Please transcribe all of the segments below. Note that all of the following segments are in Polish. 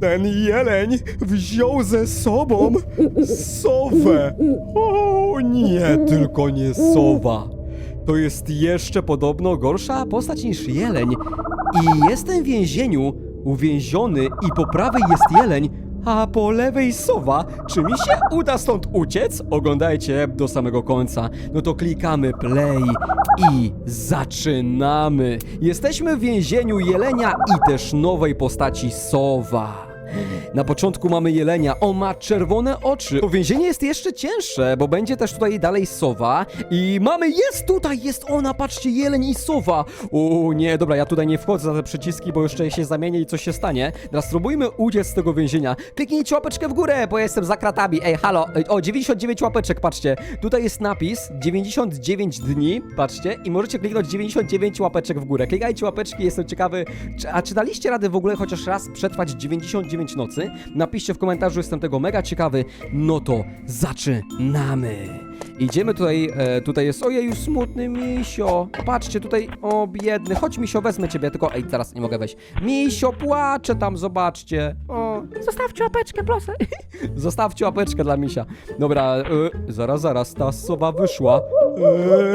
Ten jeleń wziął ze sobą sowę. O nie, tylko nie sowa. To jest jeszcze podobno gorsza postać niż jeleń. I jestem w więzieniu, uwięziony i po prawej jest jeleń, a po lewej sowa. Czy mi się uda stąd uciec? Oglądajcie do samego końca. No to klikamy play i zaczynamy. Jesteśmy w więzieniu jelenia i też nowej postaci sowa. Na początku mamy jelenia, on ma czerwone oczy. To więzienie jest jeszcze cięższe, bo będzie też tutaj dalej sowa. I mamy, jest tutaj, jest ona, patrzcie, jeleń i sowa. O nie, dobra, ja tutaj nie wchodzę za te przyciski, bo jeszcze się zamienię i coś się stanie. Teraz spróbujmy uciec z tego więzienia. Kliknijcie łapeczkę w górę, bo jestem za kratami. Ej, halo, o, 99 łapeczek, patrzcie. Tutaj jest napis 99 dni, patrzcie, i możecie kliknąć 99 łapeczek w górę. Klikajcie łapeczki, jestem ciekawy, czy, a czy daliście radę w ogóle chociaż raz przetrwać 99 nocy? Napiszcie w komentarzu, jestem tego mega ciekawy. No to zaczynamy. Idziemy tutaj, e, tutaj jest, ojeju, smutny misio. Patrzcie, tutaj, o biedny, chodź misio, wezmę ciebie, tylko, ej, zaraz nie mogę wejść. Misio płacze tam, zobaczcie. O, Zostawcie łapeczkę, proszę. Zostawcie łapeczkę dla misia. Dobra, e, zaraz, zaraz, ta sowa wyszła.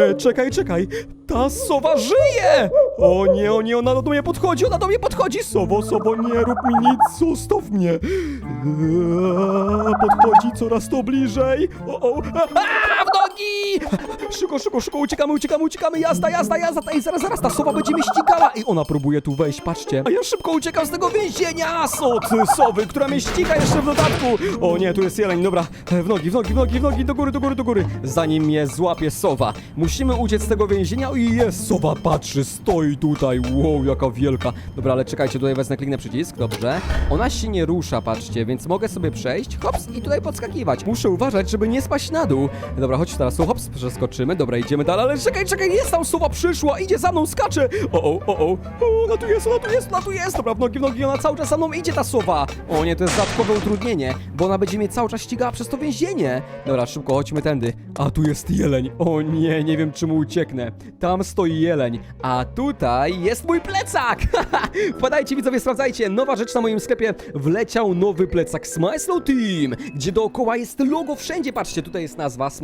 E, czekaj, czekaj, ta sowa żyje! O nie, o nie, ona do mnie podchodzi, ona do mnie podchodzi! Sowo, sowo, nie rób mi nic, zostaw mnie! E, podchodzi coraz to bliżej. O, o, a, I'm going nogi! Szybko, szybko, szybko, uciekamy, uciekamy, uciekamy, jazda, jazda, jazda, ej, zaraz, zaraz, ta sowa będzie mnie ścigała! I ona próbuje tu wejść, patrzcie. A ja szybko uciekam z tego więzienia! Sot sowy, która mnie ściga jeszcze w dodatku! O nie, tu jest jeleń, dobra, w nogi, w nogi, w nogi, w nogi, do góry, do góry, do góry! Zanim mnie złapie sowa, musimy uciec z tego więzienia i jest, sowa patrzy, stoi tutaj, wow, jaka wielka. Dobra, ale czekajcie, tutaj wezmę, kliknę przycisk, dobrze. Ona się nie rusza, patrzcie, więc mogę sobie przejść, hops, i tutaj podskakiwać. Muszę uważać, żeby nie spaść na dół. Dobra, chodź teraz, tu, przeskoczymy, dobra, idziemy dalej, ale czekaj, czekaj, jest tam sowa, przyszła, idzie za mną, skacze! O, o, o, o, o, ona tu jest, ona tu jest, ona tu jest, dobra, w nogi, w nogi, ona cały czas za mną idzie, ta sowa! O nie, to jest dodatkowe utrudnienie, bo ona będzie mnie cały czas ścigała przez to więzienie. Dobra, szybko, chodźmy tędy. A tu jest jeleń, o nie, nie wiem, czy mu ucieknę. Tam stoi jeleń, a tutaj jest mój plecak! Wpadajcie, widzowie, sprawdzajcie, nowa rzecz na moim sklepie, wleciał nowy plecak Smyslow Team, gdzie dookoła jest logo wszędzie, patrzcie, tutaj jest nazwa z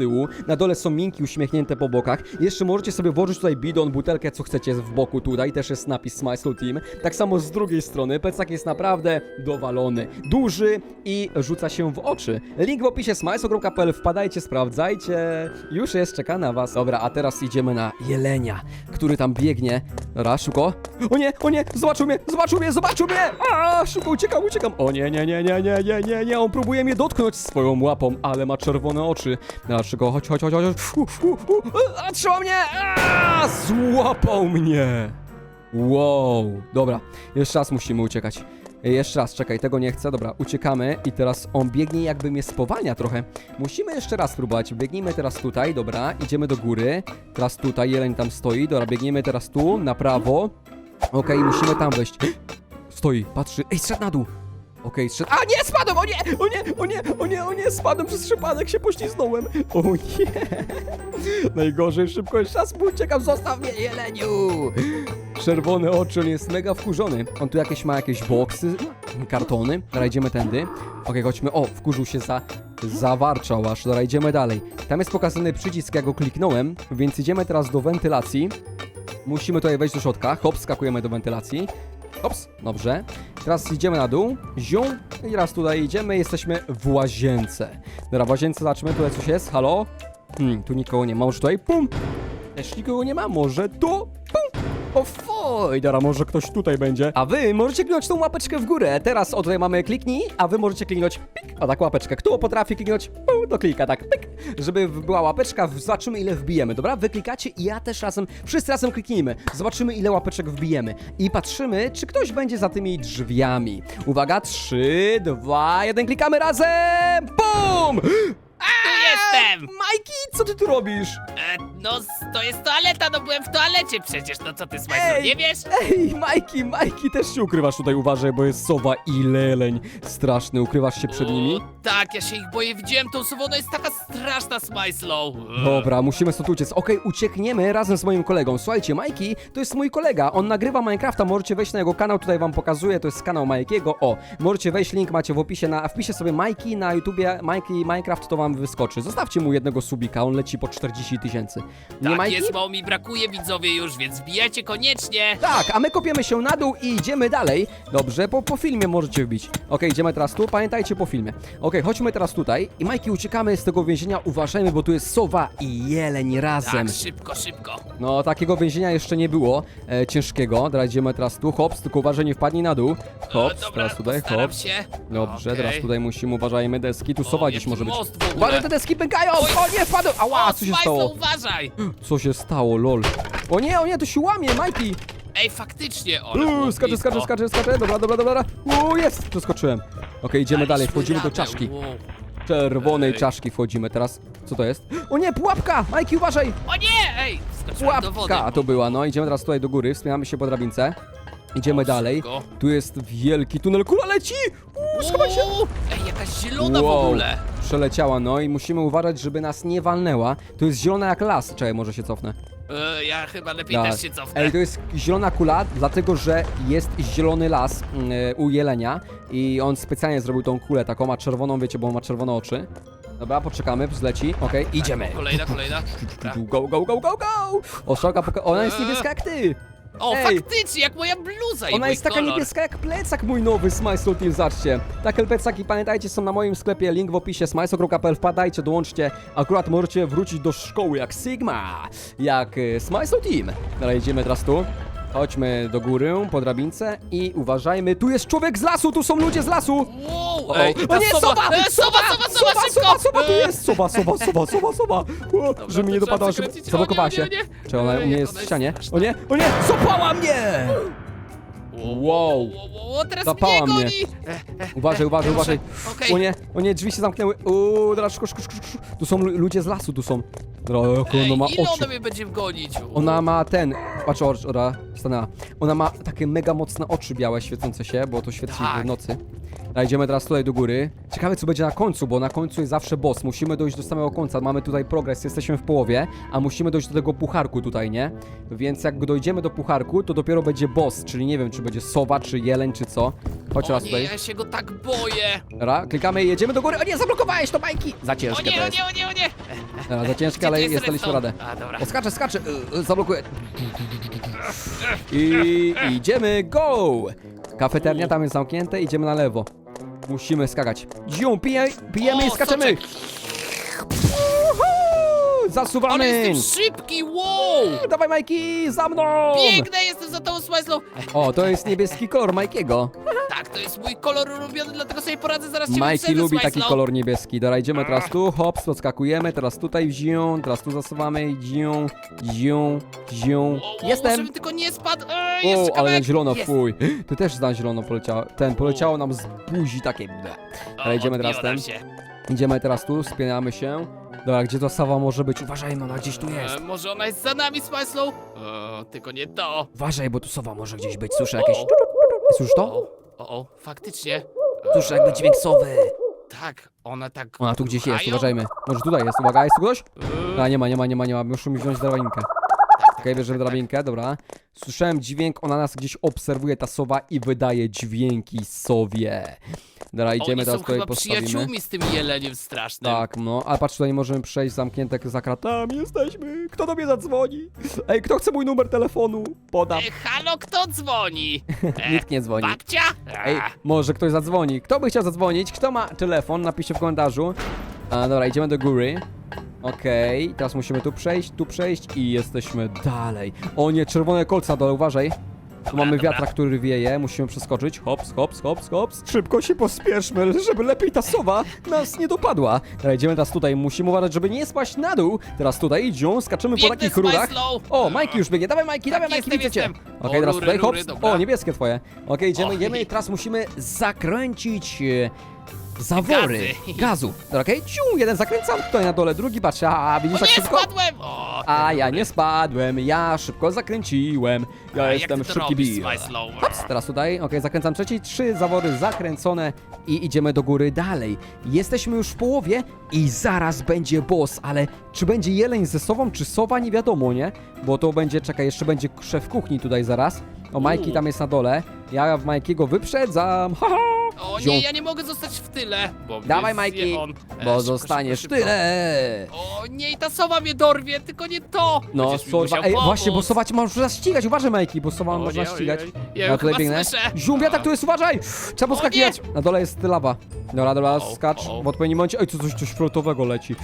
tyłu, na dole są minki uśmiechnięte po bokach, jeszcze możecie sobie włożyć tutaj bidon, butelkę, co chcecie w boku tutaj, też jest napis Smyslow Team, tak samo z drugiej strony, plecak jest naprawdę dowalony, duży i rzuca się w oczy. Link w opisie smyslow.pl, wpadajcie, sprawdzajcie, już jest, czeka na was. Dobra, a teraz idziemy na jelenia, który tam biegnie, Dobra, szybko. O nie, o nie, zobaczył mnie, zobaczył mnie, zobaczył mnie! A, szybko uciekam, uciekam. O nie, nie, nie, nie, nie, nie, nie, nie, on próbuje mnie dotknąć swoją łapą, ale ma czerwone oczy. Dobra, szybko, chodź, chodź, chodź, chodź. U, u, u, a, trzyma mnie! A, złapał mnie! Wow, dobra, jeszcze raz musimy uciekać. Jeszcze raz, czekaj, tego nie chcę, dobra, uciekamy i teraz on biegnie jakby mnie spowalnia trochę. Musimy jeszcze raz spróbować, biegnijmy teraz tutaj, dobra, idziemy do góry, teraz tutaj, jeleń tam stoi, dobra, biegniemy teraz tu, na prawo, okej, musimy tam wejść. Stoi, patrzy, ej, zszedł na dół. Okej, zszedł, a nie, spadłem, o nie, o nie, o nie, o nie, o nie, spadłem przez przypadek, się poślizgnąłem. O nie, najgorzej, szybko, jeszcze raz uciekam, zostaw mnie, jeleniu. Czerwone oczy, on jest mega wkurzony. On tu jakieś ma jakieś boksy, kartony. Dobra, idziemy tędy. Okej, chodźmy. O, wkurzył się za... Zawarczał aż. Dobra, dalej. Tam jest pokazany przycisk, ja go kliknąłem, więc idziemy teraz do wentylacji. Musimy tutaj wejść do środka. Hop, skakujemy do wentylacji. Hops, dobrze. Teraz idziemy na dół. Zium. I raz tutaj idziemy. Jesteśmy w łazience. Dobra, w łazience zobaczymy. Tutaj coś jest. Halo? Hmm, tu nikogo nie ma. Może tutaj? Pum. Też nikogo nie ma. Może tu? Pum. O fuj, dobra, może ktoś tutaj będzie. A wy możecie kliknąć tą łapeczkę w górę. Teraz o tutaj mamy kliknij, a wy możecie kliknąć pik, o tak łapeczkę. Kto potrafi kliknąć, pum, to klika tak pik, żeby była łapeczka, zobaczymy ile wbijemy, dobra? Wy klikacie i ja też razem, wszyscy razem kliknijmy. Zobaczymy ile łapeczek wbijemy i patrzymy, czy ktoś będzie za tymi drzwiami. Uwaga, 3, 2, 1, klikamy razem! Bum! Tu jestem! Majki, co ty tu robisz? E, No, to jest toaleta, no byłem w toalecie przecież, no co ty, Smajslow, Ej! nie wiesz? Ej, Majki, Majki, też się ukrywasz tutaj, uważaj, bo jest sowa i leleń. Straszny, ukrywasz się przed nimi? Tak, ja się ich boję, widziałem tą sową, ona jest taka straszna, Smajslow. Dobra, musimy stąd uciec. Okej, uciekniemy razem z moim kolegą. Słuchajcie, Majki to jest mój kolega. On nagrywa Minecrafta, możecie wejść na jego kanał, tutaj wam pokazuję, to jest kanał Majkiego. O, możecie wejść, link macie w opisie, na, wpiszę sobie Majki na YouTubie, Majki Minecraft, to wam wyskoczy. Zostawcie mu jednego subika, on leci po 40 tysięcy. Nie Tak Majki? jest, mało mi brakuje widzowie już, więc wbijajcie koniecznie. Tak, a my kopiemy się na dół i idziemy dalej. Dobrze, po, po filmie możecie wbić. Okej, idziemy teraz tu, pamiętajcie po filmie. Okej, chodźmy teraz tutaj i Majki uciekamy z tego więzienia, uważajmy, bo tu jest sowa i jeleń razem. Tak, szybko, szybko. No, takiego więzienia jeszcze nie było e, ciężkiego. Dobra, idziemy teraz tu, hops, tylko uważaj, nie wpadnij na dół. Hops, E, dobra, teraz tutaj, postaram hops. się. Dobrze, Okej. teraz tutaj musimy, uważajmy, deski, tu O, sowa gdzieś jaki może być. most w ogóle. Uważaj, te deski pękają! O nie, wpadł! Ała, co się stało? uważaj! Co się stało, lol? O nie, o nie, to się łamie, Majki! Ej, faktycznie, ale Uuu, było skaczę, blisko. skaczę, skaczę, skaczę, dobra, dobra, dobra. Uuu, jest, przeskoczyłem. Okej, idziemy dalej, Daliśmy wchodzimy do radę, czaszki. wow. Czerwonej Ej. czaszki wchodzimy teraz. Co to jest? O nie, pułapka! Majki, uważaj! O nie, ej, skoczyłem do wody. Pułapka to była, no. Idziemy teraz tutaj do góry, wspinamy się po drabince. Idziemy O, dalej. szybko. Tu jest wielki tunel, kula leci! Uuu, schowaj się! Uuu, Ej, jakaś zielona w ogóle. Przeleciała, no i musimy uważać, żeby nas nie walnęła. To jest zielona jak las. Czekaj, może się cofnę. E, ja chyba lepiej też się cofnę. Ej, to jest zielona kula, dlatego że jest zielony las mm, e, u jelenia i on specjalnie zrobił tą kulę taką, ma czerwoną, wiecie, bo on ma czerwone oczy. Dobra, poczekamy, zleci, okej, idziemy. O, kolejna, kolejna. Dobra. Go, go, go, go, go! O, szoka, poka- ona jest niebieska jak ty! O, Ej. faktycznie, jak moja bluza i Ona mój jest taka kolor. niebieska jak plecak mój nowy Smysl Team, zobaczcie. Takie plecaki, pamiętajcie, są na moim sklepie, link w opisie, smysl.pl, wpadajcie, dołączcie. Akurat możecie wrócić do szkoły jak Sigma, jak y, Smysl Team. Dobra, idziemy teraz tu. Chodźmy do góry, po drabince i uważajmy, tu jest człowiek z lasu, tu są ludzie z lasu! Wow, O, ej, o ta nie, soba! E, soba, soba, soba, soba, szybko! soba, soba, tu E, jest! Soba, soba, soba, soba, soba! O, żeby mi nie to trzeba dopadała, żeby przekręcić. O, zablokowała nie, się. nie. Czy ona u mnie jest ona w jest ścianie? straszna. O nie, o nie, zopała mnie! Wow. Teraz Zapała mnie mnie. goni! Uważaj, uważaj, uważaj. Okej. O nie, o nie, drzwi się zamknęły. Uuu, dobra, szybko, szybko, szybko, szybko. Tu są lu- ludzie z lasu, tu są. Dobra, jak Ej, ona ma ile oczy. ona mnie będzie gonić? Ona ma ten, patrz, ora, stanęła. Ona ma takie mega mocne oczy białe, świecące się, bo to świeci Tak. w nocy. Idziemy teraz tutaj do góry. Ciekawe, co będzie na końcu, bo na końcu jest zawsze boss. Musimy dojść do samego końca. Mamy tutaj progres, jesteśmy w połowie, a musimy dojść do tego pucharku tutaj, nie? Więc jak dojdziemy do pucharku, to dopiero będzie boss, czyli nie wiem, czy będzie sowa, czy jeleń, czy co. Chodź O teraz nie, tutaj. ja się go tak boję! Dobra, klikamy i jedziemy do góry. O nie, zablokowałeś to bajki! Za O ciężkie nie, to o jest. nie, o nie, o nie! Dobra, za ciężkie, ale jest jest daliśmy redstone? radę. A, dobra. O, skaczę, skaczę, y, y, zablokuję. I idziemy, go! Kafeternia tam jest zamknięte, idziemy na lewo. Musimy skakać. Dzią, pije, pijemy O, i skaczemy! soczek. Uhu! Ale Zasuwamy! jestem szybki, wow! Dawaj, Majki, za mną! Biegnę, jestem za tą Smajslą! O, to jest niebieski kolor Majkiego. Tak, to jest mój kolor ulubiony, dlatego sobie poradzę, zaraz cię Majki wyprzedzę, lubi taki Smajslow. kolor niebieski. Dobra, idziemy teraz tu, hops, podskakujemy, teraz tutaj zią, teraz tu zasuwamy, zią, zią, zią. Jestem! Żebym tylko nie spadł, Ej, jeszcze O, ale kawałek. na zielono, Jest. fuj. Ty też na zielono poleciało. Ten, poleciało nam z buzi takie. ble. O, idziemy teraz odbiło nam ten. się. Idziemy teraz tu, spieniamy się. Dobra, gdzie to sawa może być? Uważajmy, ona gdzieś tu jest. E, może ona jest za nami, Smajslow? O, tylko nie to. Uważaj, bo tu sowa może gdzieś być. Słyszę jakieś... O, Słyszysz to? O, o, faktycznie. Słyszę jakby dźwięk sowy. Tak, ona tak... Ona tu gdzieś jest, uważajmy. Może tutaj jest, uwaga, jest tu ktoś? A, nie ma, nie ma, nie ma, nie ma. Musimy wziąć drabinkę. Okej, bierzemy drabinkę, dobra. Słyszałem dźwięk, ona nas gdzieś obserwuje, ta sowa, i wydaje dźwięki sowie. Dobra, idziemy Oni teraz są tutaj chyba postawimy. przyjaciółmi z tym jeleniem strasznym. Tak, no, ale patrz, tutaj możemy przejść zamknięte za kratami jesteśmy. Kto do mnie zadzwoni? Ej, kto chce mój numer telefonu? Podam. E, halo, kto dzwoni? E, Nikt nie dzwoni. Babcia? Ej, A, może ktoś zadzwoni. Kto by chciał zadzwonić? Kto ma telefon? Napiszcie w komentarzu. A, dobra, idziemy do góry. Okej, teraz musimy tu przejść, tu przejść i jesteśmy dalej. O nie, czerwone kolca dole, uważaj. Tu mamy dobra. wiatrak, który wieje, musimy przeskoczyć. Hops, hops, hops, hops. Szybko się pospieszmy, żeby lepiej ta sowa nas nie dopadła. Dobra, idziemy teraz tutaj, musimy uważać, żeby nie spaść na dół. Teraz tutaj idzią, skaczemy po takich rurach. O, Majki już biegnie, dawaj Majki, Tak, dawaj Majki, jestem, widzę cię. jestem. Okej, O, teraz rury, tutaj, rury, hops. dobra. O, niebieskie twoje. Okej, idziemy, O, idziemy i teraz musimy zakręcić e, zawory Gazy. gazu. Dobra, okej, ciu, jeden zakręcam, tutaj na dole, drugi, patrz, a, O widzisz nie, jak szybko? spadłem! O, A ja nie spadłem, ja szybko zakręciłem, ja a jestem jak ty to szybki robisz, Bill. Hops, teraz tutaj, okej, zakręcam trzeci, trzy zawory zakręcone i idziemy do góry dalej. Jesteśmy już w połowie i zaraz będzie boss, ale czy będzie jeleń ze sową, czy sowa, nie wiadomo, nie? Bo to będzie, czekaj, jeszcze będzie szef kuchni tutaj zaraz. O, Majki tam jest na dole, ja w Majkiego wyprzedzam, haha! O Ziom. nie, ja nie mogę zostać w tyle, bo mnie Dawaj, zje Majki, on. E, bo szybko, zostaniesz szybko, szybko. tyle! O nie, i ta sowa mnie dorwie, tylko nie to! No, Będziesz mi sowa, musiał ej, pomóc. właśnie, bo sowa cię można ścigać, uważaj Majki, bo sowa O można nie, o ścigać. Ja Ja ją tutaj chyba słyszę. Zium, tak tu jest, uważaj! Trzeba O poskakiwać. Na dole jest lawa. Dobra, dobra, O, skacz o. w odpowiednim momencie. Oj, tu coś, coś flotowego leci.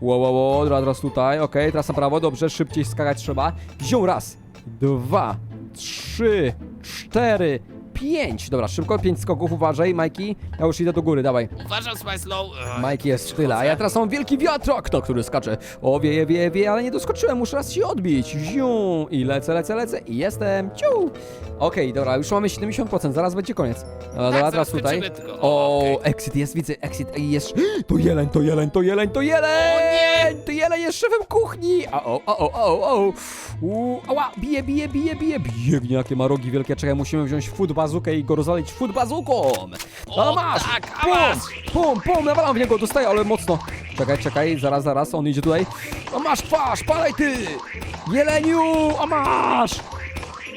Ło, ło, ło, dobra, teraz tutaj, okej, teraz na prawo, dobrze, szybciej skakać trzeba. Zium, raz, dwa, trzy, cztery, pięć. Dobra, szybko, pięć skoków, uważaj, Majki. Ja już idę do góry, dawaj. Uważam, Spice Low. Ech, Majki jest w tyle, a ja teraz mam wielki wiatrak, na który skaczę. O, wieje, wieje, wieje, ale nie doskoczyłem, muszę raz się odbić. Ziu, i lecę, lecę, lecę i jestem. Ciu. Okej, dobra, już mamy 70%, zaraz będzie koniec. Dobra, dobra, teraz zaraz tutaj. skończymy tylko. O, Okej. exit jest, widzę, exit jest. To jeleń, to jeleń, to jeleń, to jeleń! To jeleń jest szefem kuchni! A o, o, o, o, o. U, ała, bije, bije, bije, bije, biegnie, jakie ma rogi wielkie. Czekaj, musimy wziąć food bazukę i go rozwalić food bazuką. A O, masz! tak, a Pum, masz! pum, pum, nawalam w niego, dostaję, ale mocno. Czekaj, czekaj, zaraz, zaraz, on idzie tutaj. A masz twarz, palej ty! Jeleniu, a masz!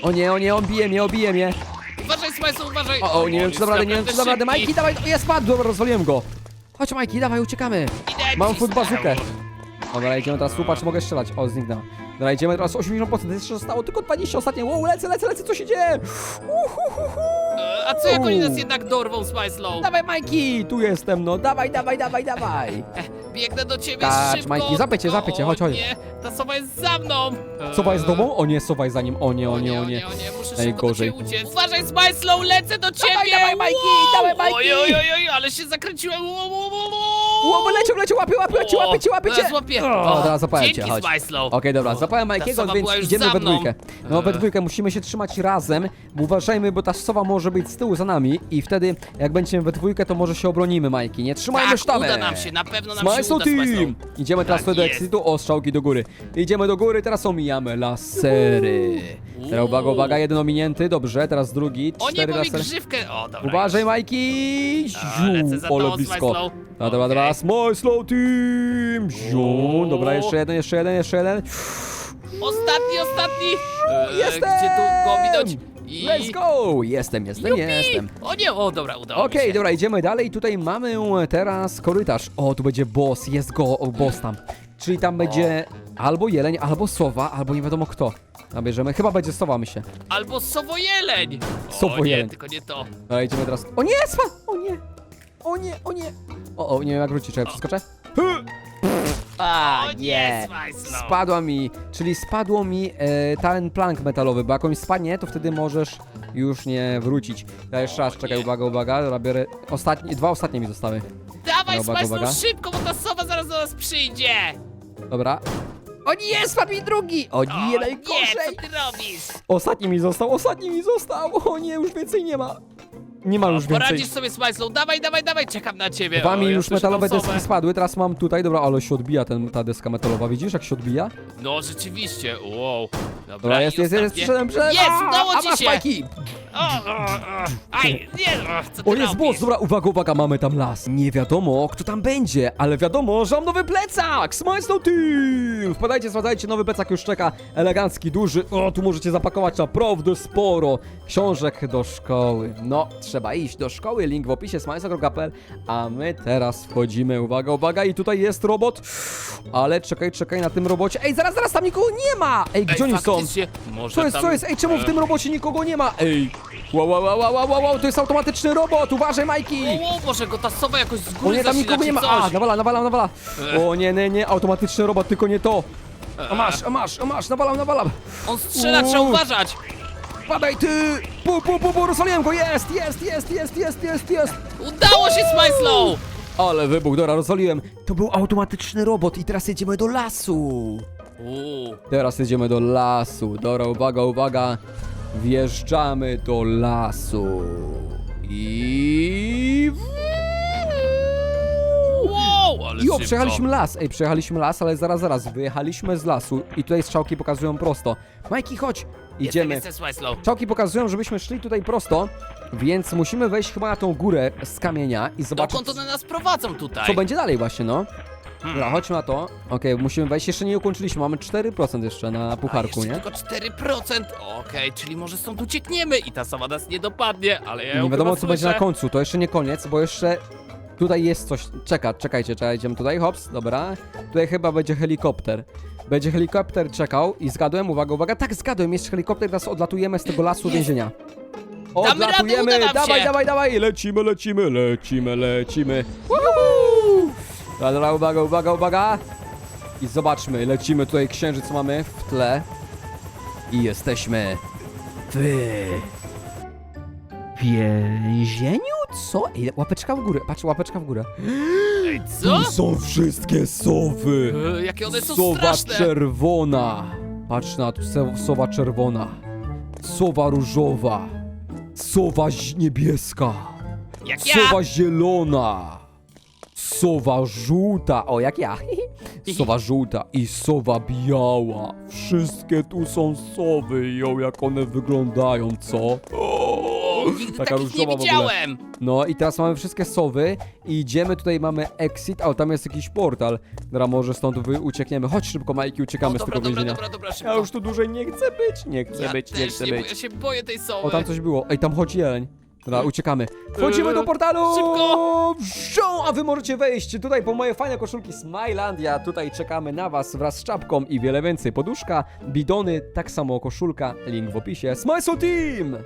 O nie, o nie, on bije mnie, obije mnie. Uważaj, Low, uważaj! O, o, nie wiem, czy dam radę, nie wiem, czy dam radę. Majki, dawaj, o, ja spadł, dobra, rozwaliłem go. Chodź, Majki, dawaj, uciekamy. Mam food bazukę. Dobra, idziemy teraz, patrz, mogę strzelać. O, zniknęła. Dobra, idziemy teraz 80%, jeszcze zostało tylko 20 ostatnie. Wow, lecę, lecę, lecę, co się dzieje? Uhuhuhu. A co jak oni nas jednak dorwą, Spice Low? Dawaj, Majki, tu jestem, no, dawaj, dawaj, dawaj, dawaj. Biegnę do ciebie Kacz, szybko! Majki, zapyć cię, chodź, chodź. nie, ta sowa jest za mną! Sowa jest domą? O nie, sowa jest za nim, o nie, o nie, o nie. muszę szybko Najgorzej. do ciebie uciec. Uważaj, Spice Low, lecę do ciebie! dawaj, Majki, dawaj, Majki! Oj, oj, oj, ale się zakręciłem! Wow, wow, wow, wow. Ło, leciał, leciał, łapie, łapie, łapie, łapie cię, łapie cię. Teraz łapię. O, teraz zapałem cię, Dzięki, chodź. Okej, dobra, zapałem Majkiego, sowa więc już idziemy za we mną. dwójkę. No, we dwójkę musimy się trzymać razem, bo uważajmy, bo ta sowa może być z tyłu za nami i wtedy, jak będziemy we dwójkę, to może się obronimy, Majki. Nie trzymajmy tak, sztamę. uda nam się, na pewno nam Smile się uda, Team! Idziemy teraz Tak wtedy do jest. exitu, o strzałki do góry. Idziemy do góry, teraz omijamy lasery. Teraz uwaga, uwaga, jeden ominięty, dobrze, teraz drugi, O nie, cztery bo mi lasery. grzywkę... O, dobra. Uważaj. Majki! A, lecę za Ziu, tobą, blisko. Smile Slow. Dobra, dobra, dobra, Okej. Smile Slow Team! Ziu, dobra, jeszcze jeden, jeszcze jeden, jeszcze jeden. Ostatni, ostatni! E, Jestem! Gdzie tu go widać? I... Let's go! Jestem, jestem, Jupi! jestem. O nie, o dobra, udało Okej, mi się. dobra, idziemy dalej. Tutaj mamy teraz korytarz. O, tu będzie boss, jest go, o, boss tam. Czyli tam będzie albo jeleń, albo sowa, albo nie wiadomo kto. Nabierzemy, chyba będzie sowa, myślę. Albo sowojeleń! O Sowojeleń. nie, tylko nie to. Dobra, idziemy teraz. O nie, spa! O nie! O nie, o nie! O, o, nie wiem jak wrócić, czy ja przeskoczę? A, O nie. Spadła mi, czyli spadło mi e, ten plank metalowy, bo jak on spadnie, to wtedy możesz już nie wrócić. Ja jeszcze raz, O czekaj, nie. uwaga, uwaga, dobra, biorę ostatnie, dwa ostatnie mi zostały. Dawaj, Uwaga, Spice uwaga. Szybko, bo ta sowa zaraz do nas przyjdzie! Dobra. O nie, spadł mi drugi! O O nie, nie, najgorzej! co ty robisz? Ostatni mi został, ostatni mi został! O nie, już więcej nie ma. Nie ma O, już więcej. poradzisz sobie, Spice Low, dawaj, dawaj, dawaj, czekam na ciebie. Dwa O, mi ja już słyszę metalowe deski sowę. spadły, teraz mam tutaj, dobra, ale się odbija ten, ta deska metalowa, widzisz jak się odbija? No, rzeczywiście, wow. Dobra, Dobra, jest, i jest, jest, ostatnie. przyszedłem, przyszedłem! Jest, A, udało a ci masz się! Majki! O, o, o. Aj, nie, o, co ty O, jest robisz? boss, dobra, uwaga, uwaga, mamy tam las. Nie wiadomo, kto tam będzie, ale wiadomo, że mam nowy plecak! Smile Snow Team! Wpadajcie, sprawdzajcie, nowy plecak już czeka, elegancki, duży. O, tu możecie zapakować naprawdę sporo książek do szkoły. No, trzeba iść do szkoły, link w opisie, smilesa.pl, a my teraz wchodzimy, uwaga, uwaga, i tutaj jest robot, ale czekaj, czekaj na tym robocie. Ej, zaraz, zaraz, tam nikogo nie ma! Ej, gdzie oni są? faktycznie, Może Co jest, tam... co jest? Ej, czemu w tym robocie nikogo nie ma? Ej! Wow, wow, wow, wow, wow, wow, to jest automatyczny robot, uważaj, Majki! O, o, może go ta sowa jakoś z O góry nie, tam zasila, nikogo nie ma. A, nawala, nawala, nawala. E. O nie, nie, nie, automatyczny robot, tylko nie to. A masz, a masz, a masz, nawalam, nawalam. On strzela, trzeba Uuu. uważać! Padaj ty! Pu, pu, pu, pu, rozwaliłem go, jest, jest, jest, jest, jest, jest, jest. Udało się, Smajslow! Ale wybuch, dobra, rozwaliłem. To był automatyczny robot i teraz jedziemy do lasu. Uuu. Teraz jedziemy do lasu. Dobra, uwaga, uwaga. Wjeżdżamy do lasu. I... szybko. przejechaliśmy las. Ej, przejechaliśmy las, ale zaraz, zaraz. Wyjechaliśmy z lasu i tutaj strzałki pokazują prosto. Majki, chodź. Idziemy. Jestem. Strzałki pokazują, żebyśmy szli tutaj prosto, więc musimy wejść chyba na tą górę z kamienia i zobaczyć, Dokąd one nas prowadzą tutaj? co będzie dalej właśnie, no. Hmm. Dobra, chodźmy na to. Okej, musimy wejść. Jeszcze nie ukończyliśmy. Mamy 4% jeszcze na pucharku, nie? tylko 4%. Okej, czyli może stąd uciekniemy i ta sowa nas nie dopadnie, ale ja ją Nie wiadomo, chyba co będzie na słyszę. końcu. To jeszcze nie koniec, bo jeszcze tutaj jest coś. Czeka, czekajcie, czekajcie. Tutaj, hops, dobra. Tutaj chyba będzie helikopter. Będzie helikopter czekał i zgadłem, uwaga, uwaga. Tak, zgadłem, jest helikopter, teraz odlatujemy z tego lasu więzienia. Damy radę, Odlatujemy! uda nam dawaj, się. dawaj, dawaj! Lecimy, lecimy, lecimy, lecimy. Woohoo! Dobra, uwaga, uwaga, uwaga. I zobaczmy, lecimy tutaj, księżyc mamy w tle. I jesteśmy w więzieniu? Co? Ej, łapeczka w górę, patrz, łapeczka w górę. Ej, co? Tu są wszystkie sowy. E, jakie one są Sowa straszne. czerwona. Patrz na to, se- sowa czerwona. Sowa różowa. Sowa niebieska. Jak ja. Sowa zielona. Sowa żółta. O, jak ja. Sowa żółta i sowa biała. Wszystkie tu są sowy. Jo, jak one wyglądają, co? O, Nigdy taka takich nie różowa w ogóle. widziałem. No i teraz mamy wszystkie sowy i idziemy, tutaj mamy exit, o tam jest jakiś portal. Dobra, może stąd wy uciekniemy. Chodź szybko, Majki, uciekamy o, z dobra, tego dobra, więzienia. dobra, dobra, szybko. Ja już tu dłużej nie chcę być, nie chcę ja być, też nie chcę nie, być. Ja się boję tej sowy. O, tam coś było. Ej, tam chodzi jeleń. Dobra, uciekamy. Wchodzimy Eee, do portalu! szybko! Wrzął, a wy możecie wejść tutaj po moje fajne koszulki Smilandia. Tutaj czekamy na was wraz z czapką i wiele więcej. Poduszka, bidony, tak samo koszulka. Link w opisie. Smile Team!